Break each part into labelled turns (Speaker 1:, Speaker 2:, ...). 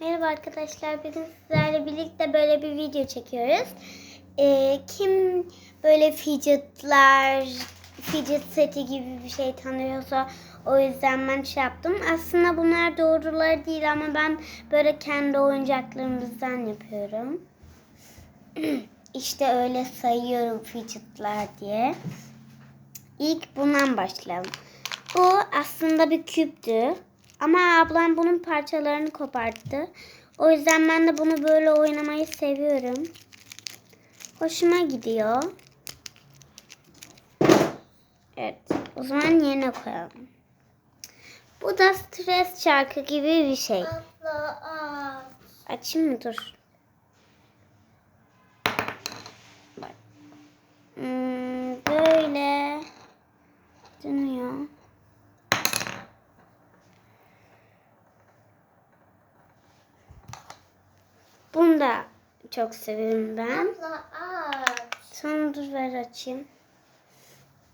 Speaker 1: Merhaba arkadaşlar. Bugün sizlerle birlikte böyle bir video çekiyoruz. Ee, kim böyle fidgetlar, fidget seti gibi bir şey tanıyorsa o yüzden ben şey yaptım. Aslında bunlar doğrular değil ama ben böyle kendi oyuncaklarımızdan yapıyorum. işte öyle sayıyorum fidgetlar diye. İlk bundan başlayalım. Bu aslında bir küptü. Ama ablam bunun parçalarını koparttı. O yüzden ben de bunu böyle oynamayı seviyorum. Hoşuma gidiyor. Evet. O zaman yerine koyalım. Bu da stres çarkı gibi bir şey. Açayım mı? Dur. Bak. Hmm, böyle dönüyor. Bunu da çok seviyorum ben.
Speaker 2: Abla aç.
Speaker 1: Sonra dur ver açayım.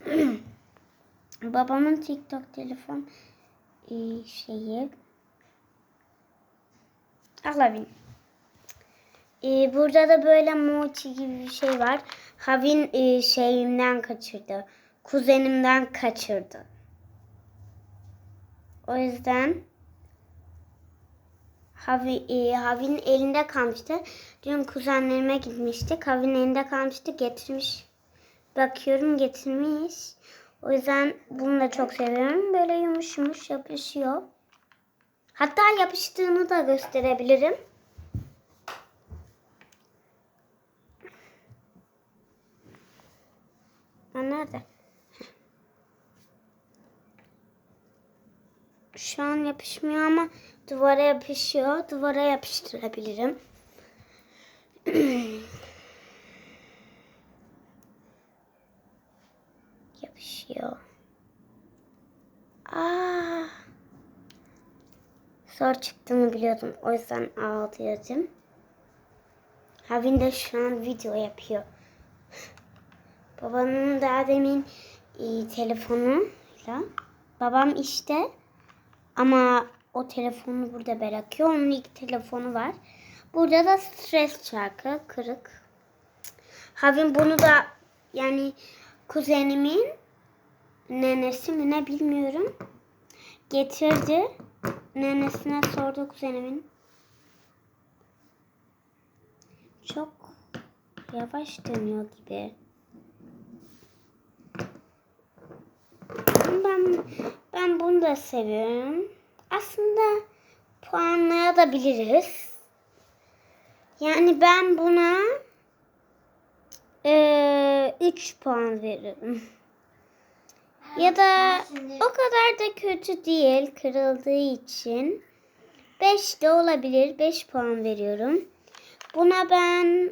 Speaker 1: Babamın TikTok telefon e, şeyi. Alavin. E, burada da böyle mochi gibi bir şey var. Havin e, şeyimden kaçırdı. Kuzenimden kaçırdı. O yüzden Havi, e, Havi'nin elinde kalmıştı. Dün kuzenlerime gitmiştik. Havi'nin elinde kalmıştı. Getirmiş. Bakıyorum getirmiş. O yüzden bunu da çok seviyorum. Böyle yumuş yumuş yapışıyor. Hatta yapıştığını da gösterebilirim. Nerede? Şu an yapışmıyor ama duvara yapışıyor. Duvara yapıştırabilirim. yapışıyor. Aa. Zor çıktığını biliyordum. O yüzden ağlıyordum. Havin de şu an video yapıyor. Babanın daha demin e, telefonuyla. Babam işte ama o telefonu burada bırakıyor. Onun ilk telefonu var. Burada da stres çarkı kırık. Havin bunu da yani kuzenimin nenesi mi ne bilmiyorum. Getirdi. Nenesine sordu kuzenimin. Çok yavaş dönüyor gibi. Ben ben bunu da seviyorum. Aslında puanlayabiliriz. Yani ben buna 3 puan veririm. Ya da o kadar da kötü değil kırıldığı için. 5 de olabilir. 5 puan veriyorum. Buna ben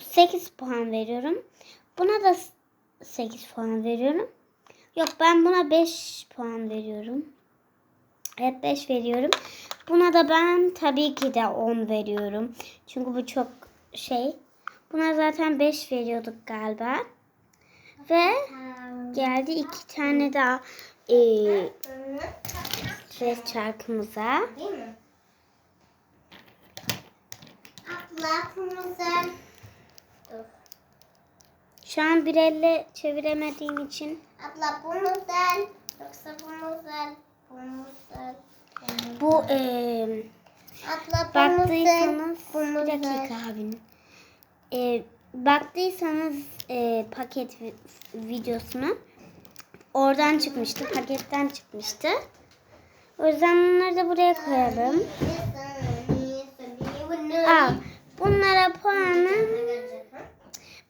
Speaker 1: 8 puan veriyorum. Buna da 8 puan veriyorum. Yok ben buna 5 puan veriyorum. Evet 5 veriyorum. Buna da ben tabii ki de 10 veriyorum. Çünkü bu çok şey. Buna zaten 5 veriyorduk galiba. Ve geldi iki tane daha e, stres çarkımıza.
Speaker 2: Değil mi? Dur.
Speaker 1: Şu an bir elle çeviremediğim için
Speaker 2: Abla bu model. Yoksa bu model. Bu model.
Speaker 1: bu e,
Speaker 2: Abla bu
Speaker 1: baktıysanız
Speaker 2: Bu
Speaker 1: bir dakika abinin. E, baktıysanız e, paket vi- videosunu oradan çıkmıştı. Paketten çıkmıştı. O yüzden bunları da buraya koyalım. Al. Bunlara puanım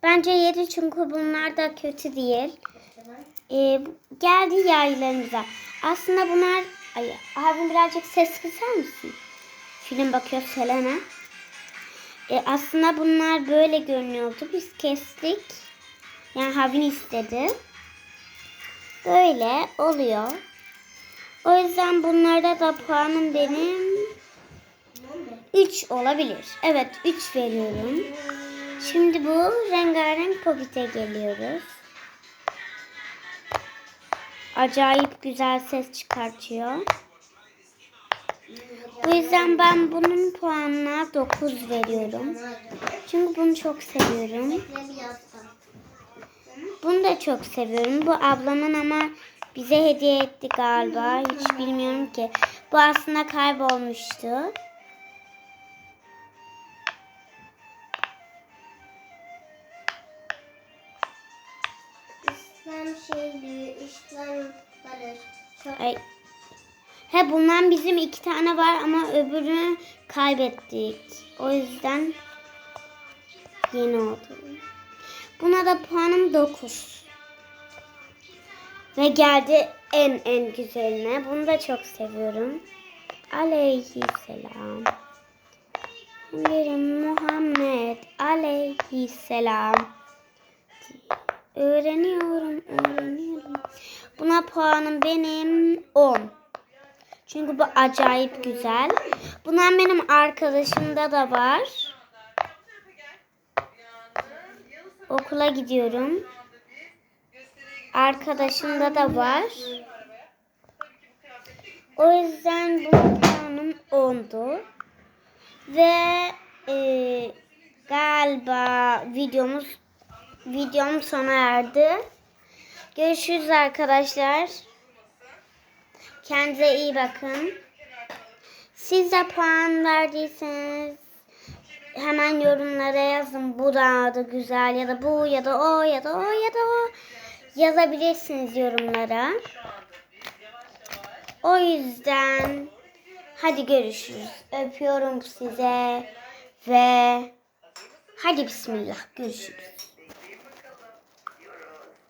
Speaker 1: bence 7 çünkü bunlar da kötü değil. Ee, geldi yaylarımıza. Aslında bunlar... Ay, abim birazcık ses kısar mısın? Film bakıyor Selena. Ee, aslında bunlar böyle görünüyordu. Biz kestik. Yani Havin istedi. Böyle oluyor. O yüzden bunlarda da puanım benim 3 olabilir. Evet 3 veriyorum. Şimdi bu rengarenk popite geliyoruz. Acayip güzel ses çıkartıyor. Bu yüzden ben bunun puanına 9 veriyorum. Çünkü bunu çok seviyorum. Bunu da çok seviyorum. Bu ablamın ama bize hediye etti galiba. Hiç bilmiyorum ki. Bu aslında kaybolmuştu.
Speaker 2: İslam şeydi, İslam
Speaker 1: Ay. He bundan bizim iki tane var ama öbürünü kaybettik. O yüzden yeni oldu. Buna da puanım 9. Ve geldi en en güzeline. Bunu da çok seviyorum. Aleyhisselam. Peygamberim Muhammed aleyhisselam. Öğreniyorum, öğreniyorum. Buna puanım benim 10. Çünkü bu acayip güzel. Bundan benim arkadaşımda da var. Okula gidiyorum. Arkadaşımda da var. O yüzden bu puanım 10'du. Ve e, galiba videomuz videom sona erdi. Görüşürüz arkadaşlar. Kendinize iyi bakın. Siz de puan verdiyseniz hemen yorumlara yazın. Bu daha da güzel ya da bu ya da o ya da o ya da o yazabilirsiniz yorumlara. O yüzden hadi görüşürüz. Öpüyorum size ve hadi bismillah görüşürüz.